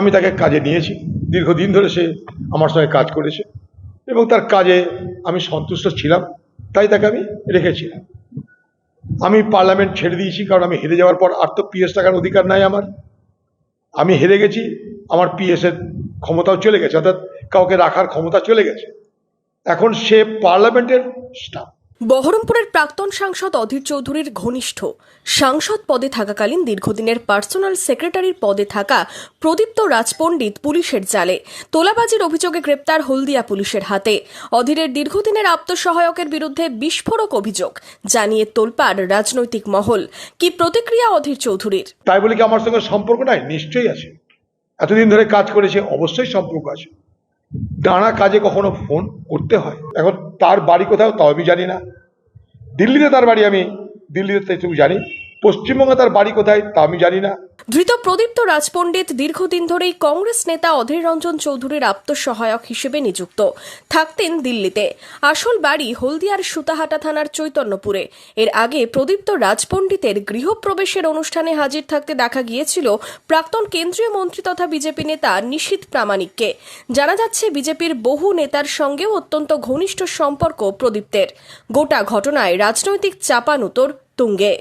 আমি তাকে কাজে নিয়েছি। দীর্ঘদিন ধরে সে আমার সঙ্গে কাজ করেছে এবং তার কাজে আমি সন্তুষ্ট ছিলাম, তাই তাকে আমি রেখেছিলাম। আমি পার্লামেন্ট ছেড়ে দিয়েছি কারণ আমি হেরে যাওয়ার পর আর তো পিএস টাকার অধিকার নাই আমার। আমি হেরে গেছি, আমার পিএস এর ক্ষমতাও চলে গেছে, অর্থাৎ কাউকে রাখার ক্ষমতা চলে গেছে। এখন সে পার্লামেন্টের স্টাফ বহরমপুরের প্রাক্তন সাংসদ অধীর চৌধুরীর ঘনিষ্ঠ সাংসদ পদে থাকাকালীন দীর্ঘদিনের পার্সোনাল সেক্রেটারির পদে থাকা প্রদীপ্ত রাজপণ্ডিত পুলিশের জালে, তোলাবাজির অভিযোগে গ্রেপ্তার হলদিয়া পুলিশের হাতে। অধীরের দীর্ঘদিনের আত্মসহায়কের বিরুদ্ধে বিস্ফোরক অভিযোগ, জানিয়ে তোলপাড় রাজনৈতিক মহল। কি প্রতিক্রিয়া অধীর চৌধুরীর? তাই বলে কি আমার সঙ্গে সম্পর্ক নাই? নিশ্চয়ই আছে। এতদিন ধরে কাজ করেছে, অবশ্যই সম্পর্ক আছে। দাঁড়া কাজে কখনো ফোন করতে হয়। এখন তার বাড়ি কোথাও, তাও আমি জানি না। দিল্লিতে তার বাড়ি আমি, দিল্লিতে তুমি জানি। পশ্চিমবঙ্গে তার বাড়ি কোথায় তা আমি জানি না। ধৃত প্রদীপ্ত রাজপণ্ডিত দীর্ঘদিন ধরেই কংগ্রেস নেতা অধীর রঞ্জন চৌধুরীর আত্মসহায়ক হিসেবে নিযুক্ত। থাকতেন দিল্লিতে। আসল বাড়ি হলদিয়ার সুতাহাটা থানার চৈতন্যপুরে। এর আগে প্রদীপ্ত রাজপণ্ডিতের গৃহপ্রবেশের অনুষ্ঠানে হাজির থাকতে দেখা গিয়েছিল প্রাক্তন কেন্দ্রীয় মন্ত্রী তথা বিজেপি নেতা নিশীথ প্রামাণিককে। জানা যাচ্ছে, বিজেপির বহু নেতার সঙ্গেও অত্যন্ত ঘনিষ্ঠ সম্পর্ক প্রদীপ্তের। গোটা ঘটনায় রাজনৈতিক চাপানুতর তুঙ্গে।